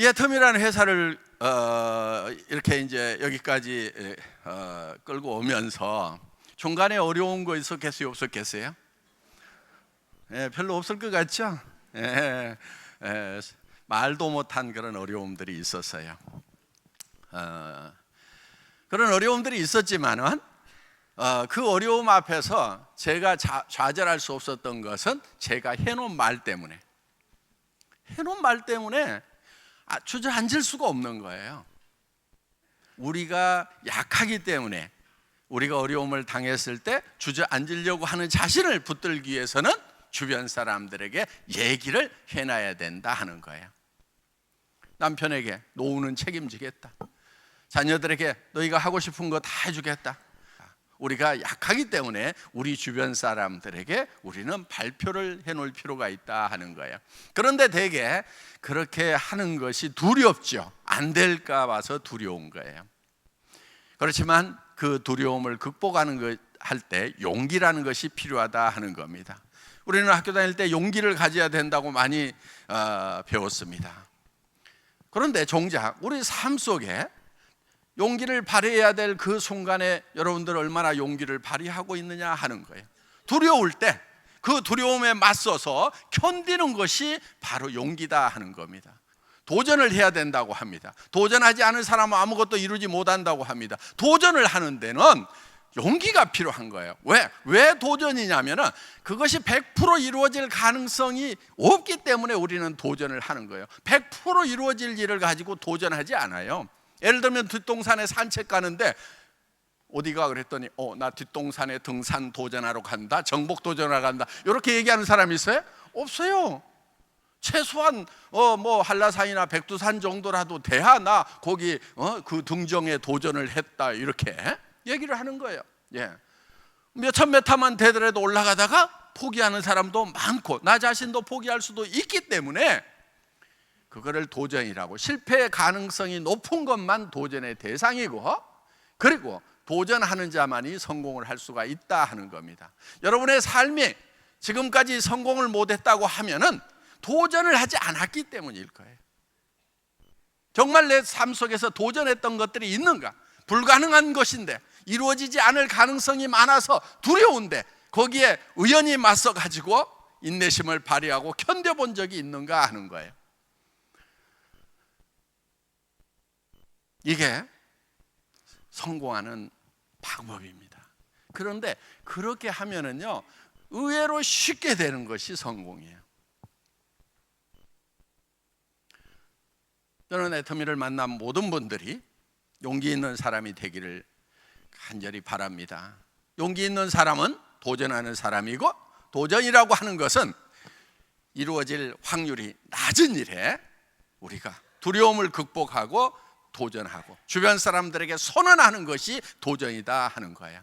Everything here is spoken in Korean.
이 애텀이라는 회사를 어, 이렇게 이제 여기까지 어, 끌고 오면서 중간에 어려운 거 있었겠어요, 없었겠어요? 예, 별로 없을 것 같죠? 예, 예, 말도 못한 그런 어려움들이 있었어요. 어, 그런 어려움들이 있었지만은 어, 그 어려움 앞에서 제가 자, 좌절할 수 없었던 것은 제가 해놓은 말 때문에 해놓은 말 때문에 아, 주저앉을 수가 없는 거예요. 우리가 약하기 때문에 우리가 어려움을 당했을 때 주저앉으려고 하는 자신을 붙들기 위해서는 주변 사람들에게 얘기를 해놔야 된다 하는 거예요. 남편에게 노후는 책임지겠다. 자녀들에게 너희가 하고 싶은 거 다 해주겠다. 우리가 약하기 때문에 우리 주변 사람들에게 우리는 발표를 해 놓을 필요가 있다 하는 거예요. 그런데 대개 그렇게 하는 것이 두렵죠. 안 될까 봐서 두려운 거예요. 그렇지만 그 두려움을 극복하는 할때 용기라는 것이 필요하다 하는 겁니다. 우리는 학교 다닐 때 용기를 가져야 된다고 많이 어, 배웠습니다. 그런데 정작 우리 삶 속에 용기를 발휘해야 될 그 순간에 여러분들 얼마나 용기를 발휘하고 있느냐 하는 거예요. 두려울 때 그 두려움에 맞서서 견디는 것이 바로 용기다 하는 겁니다. 도전을 해야 된다고 합니다. 도전하지 않은 사람은 아무것도 이루지 못한다고 합니다. 도전을 하는 데는 용기가 필요한 거예요. 왜? 왜 도전이냐면은 그것이 100% 이루어질 가능성이 없기 때문에 우리는 도전을 하는 거예요. 100% 이루어질 일을 가지고 도전하지 않아요. 예를 들면 뒷동산에 산책 가는데 어디가 그랬더니 어 나 뒷동산에 등산 도전하러 간다 정복 도전하러 간다 이렇게 얘기하는 사람 있어요? 없어요 최소한 어 뭐 한라산이나 백두산 정도라도 돼야 나 거기 어 그 등정에 도전을 했다 이렇게 얘기를 하는 거예요 예. 몇천 메타만 되더라도 올라가다가 포기하는 사람도 많고 나 자신도 포기할 수도 있기 때문에 그거를 도전이라고 실패의 가능성이 높은 것만 도전의 대상이고 그리고 도전하는 자만이 성공을 할 수가 있다 하는 겁니다. 여러분의 삶이 지금까지 성공을 못했다고 하면은 도전을 하지 않았기 때문일 거예요. 정말 내 삶 속에서 도전했던 것들이 있는가? 불가능한 것인데 이루어지지 않을 가능성이 많아서 두려운데 거기에 의연히 맞서 가지고 인내심을 발휘하고 견뎌본 적이 있는가 하는 거예요. 이게 성공하는 방법입니다. 그런데 그렇게 하면은요, 의외로 쉽게 되는 것이 성공이에요. 저는 애터미를 만난 모든 분들이 용기 있는 사람이 되기를 간절히 바랍니다. 용기 있는 사람은 도전하는 사람이고 도전이라고 하는 것은 이루어질 확률이 낮은 일에 우리가 두려움을 극복하고 도전하고 주변 사람들에게 선언하는 것이 도전이다 하는 거예요.